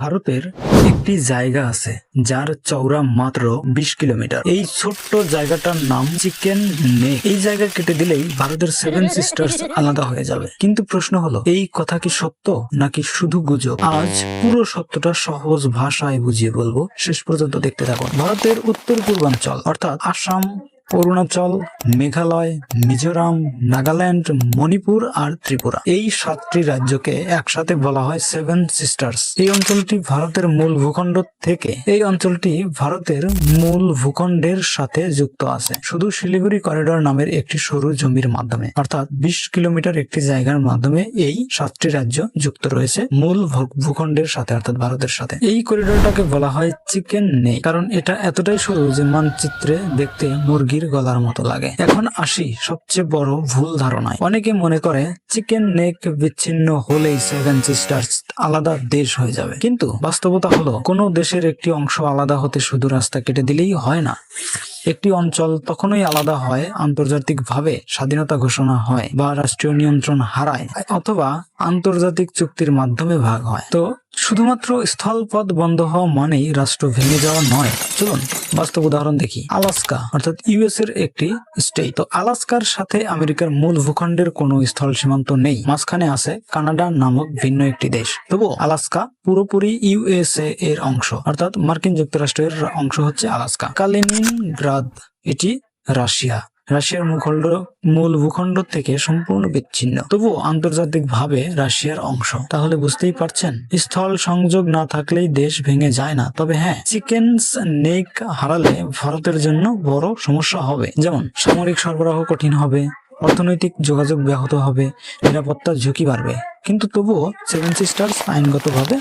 ভারতের একটি জায়গা আছে, যার চওড়া মাত্র বিশ কিলোমিটার। এই ছোট্ট জায়গাটার নাম চিকেন নেক। এই জায়গা কেটে দিলেই ভারতের সেভেন সিস্টার্স আলাদা হয়ে যাবে। কিন্তু প্রশ্ন হলো, এই কথা কি সত্য নাকি শুধু গুজব? আজ পুরো সত্যটা সহজ ভাষায় বুঝিয়ে বলব। শেষ পর্যন্ত দেখতে থাকুন। ভারতের উত্তর পূর্বাঞ্চল অর্থাৎ আসাম অরুণাচল, মেঘালয়, মিজোরাম, নাগাল্যান্ড, মণিপুর আর ত্রিপুরা। এই সাতটি রাজ্যকে একসাথে বলা হয় সেভেন সিস্টার্স এই অঞ্চলটি ভারতের মূল ভূখণ্ড থেকে, এই অঞ্চলটি ভারতের মূল ভূখণ্ডের সাথে যুক্ত আছে। শুধু শিলিগুড়ি করিডোর নামের একটি সরু জমির মাধ্যমে, অর্থাৎ বিশ কিলোমিটার একটি জায়গার মাধ্যমে এই সাতটি রাজ্য যুক্ত রয়েছে মূল ভূখণ্ডের সাথে, অর্থাৎ ভারতের সাথে। এই করিডোরটাকে বলা হয় চিকেন নেই কারণ এটা এতটাই সরু যে মানচিত্রে দেখতে মুরগির গলার মতো লাগে। এখন আসি সবচেয়ে বড় ভুল ধারণায়। অনেকে মনে করে, চিকেন নেক বিচ্ছিন্ন হলেই সেভেন সিস্টার্স আলাদা দেশ হয়ে যাবে। কিন্তু বাস্তবতা হলো, কোনো দেশের একটি অংশ আলাদা হতে শুধু রাস্তা কেটে দিলেই হয় না। একটি অঞ্চল তখনই আলাদা হয়, আন্তর্জাতিকভাবে স্বাধীনতা ঘোষণা হয় বা রাষ্ট্রীয় নিয়ন্ত্রণ হারায়, অথবা আন্তর্জাতিক চুক্তির মাধ্যমে ভাগ হয়। তো শুধুমাত্র স্থলপথ বন্ধ হওয়া মানেই রাষ্ট্র ভেঙে যাওয়া নয়। চলুন, বাস্তব উদাহরণ দেখি। আলাস্কা, অর্থাৎ ইউএস এর একটি স্টেট তো আলাস্কার সাথে আমেরিকার মূল ভূখণ্ডের কোনো স্থল সীমান্ত নেই। মাঝখানে আছে কানাডা নামক ভিন্ন একটি দেশ। তবু আলাস্কা পুরোপুরি ইউএসএ এর অংশ, অর্থাৎ মার্কিন যুক্তরাষ্ট্রের অংশ হচ্ছে আলাস্কা। কালিনিনগ্রাদ, এটি রাশিয়া। রাশিয়ার মুখণ্ড মূল ভূখণ্ড থেকে সম্পূর্ণ বিচ্ছিন্ন। তবুও আন্তর্জাতিকভাবে রাশিয়ার অংশ। তাহলে বুঝতেই পারছেন? স্থল সংযোগ না থাকলেই দেশ ভেঙে যায় না। তবে হ্যাঁ চিকেন নেক হারালে ভারতের জন্য বড় সমস্যা হবে। যেমন, সামরিক সরবরাহ কঠিন হবে অর্থনৈতিক যোগাযোগ ব্যাহত হবে, নিরাপত্তার ঝুঁকি বাড়বে। কিন্তু তবুও সেভেন সিস্টার্স আইনগতভাবে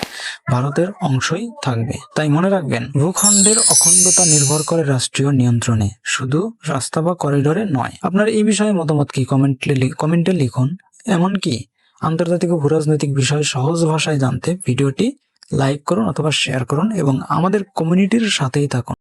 ভারতের অংশই থাকবে। তাই মনে রাখবেন, ভূখণ্ডের অখণ্ডতা নির্ভর করে রাষ্ট্রীয় নিয়ন্ত্রণে, শুধু রাস্তা বা করিডোরে নয়। আপনার এই বিষয়ে মতামত কি? কমেন্টে কমেন্টে লিখুন। এমনকি আন্তর্জাতিক ও ভূরাজনৈতিক বিষয় সহজ ভাষায় জানতে ভিডিওটি লাইক করুন অথবা শেয়ার করুন এবং আমাদের কমিউনিটির সাথেই থাকুন।